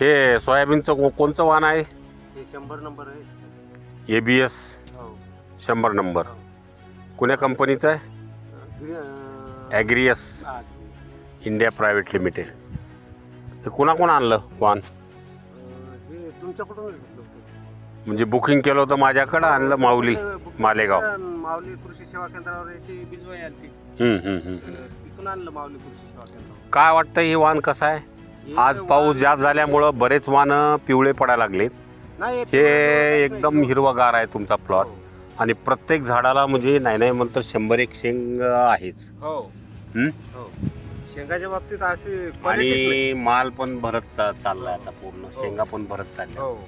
हे सोयाबीनचं को- कोणचं वाण आहे? हे शंभर नंबर आहे. ए बी एस हो. शंभर नंबर. कोण्या कंपनीचं आहे? ॲग्रियस हा, इंडिया प्रायव्हेट लिमिटेड हे कोणाकोण आणलं अं, हे तुमच्याकडून घेतलं होतं. म्हणजे बुकिंग केलं होतं माझ्याकडं आणलं माऊली मालेगाव. माऊली कृषी सेवा केंद्रावर याची बिजवाई आली. ती हम्म, हम्म, हम्म, हम्म. तिथून आणलं माऊली कृषी सेवा केंद्रावर. काय वाटतं हे वाण कसं आहे? हे आज पाऊस जास्त झाल्यामुळं बरेच वाण पिवळे पडायला लागलेत. नाही हे एकदम हिरवगार आहे तुमचा प्लॉट. आणि प्रत्येक झाडाला म्हणजे नाही नाही म्हणतं शंभर एक शेंग आहेच. हो? हो? शेंगाच्या बाबतीत अशी qualityच नाही. आणि माल पण भरत चा- चाललाय आता पूर्ण. शेंगा पण भरत चालल्या. हो.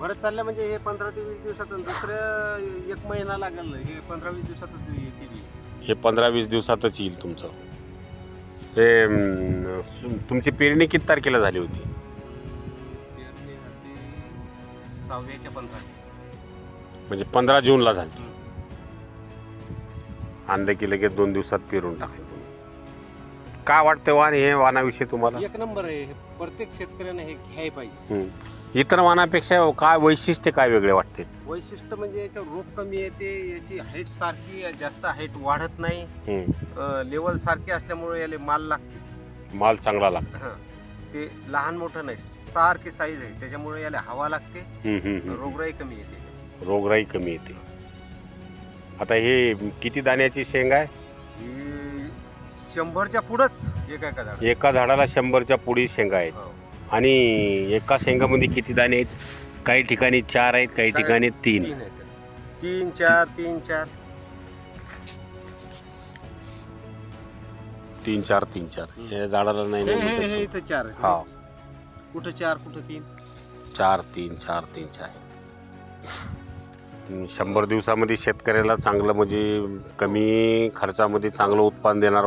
बरं चाललं म्हणजे हे पंधरा ते वीस दिवसात आणि दुसरं एक महिना लागेल. हे पंधरा वीस दिवसातच येतील. हे पंधरा वीस दिवसातच येईल तुमचं. हे अं, सु- तुमची पेरणी किती तारखेला झाली होती? पेरणी झाली सहाव्याच्या पंधरा म्हणजे पंधरा जूनला झाली. आणलं की लगेच दोन दिवसात पेरून टाकलं तुम्ही. काय वाटतं वाण हे वाणाविषयी तुम्हाला? एक नंबर आहे. हे प्रत्येक शेतकऱ्याने हे घ्यायला पाहिजे. इतर वाणापेक्षा काय वैशिष्ट्य काय वेगळे वाटते? वैशिष्ट्य म्हणजे याच्यावर रोग कमी येते याची हाईट सारखी जास्त हाईट वाढत नाही. लेवल सारखी असल्यामुळे याला माल लागते. माल चांगला लागतो. हं. ते लहान मोठं नाही सारखी साईज आहे. त्याच्यामुळे याला हवा लागते हम्म, हम्म, हम्म. रोगराई कमी येते. रोगराई कमी येते. आता हे किती दाण्याची शेंग आहे? ही शंभरच्या पुढंच एका एका झाड एका झाडाला शंभरच्या पुढी शेंगा आहेत. आणि एका शेंगामध्ये किती दाणे आहेत? काही ठिकाणी चार आहेत काही ठिकाणी तीन. तीन आहेत. तीन चार तीन चार. तीन चार तीन चार. या झाडाला नाही हे नाही हे- हे. इथं चार. हा. कुठं चार कुठं तीन? चार तीन चार तीन चार. हम्म, शंभर दिवसामध्ये शेतकऱ्याला चांगलं म्हणजे कमी खर्चामध्ये चांगलं उत्पादन देणार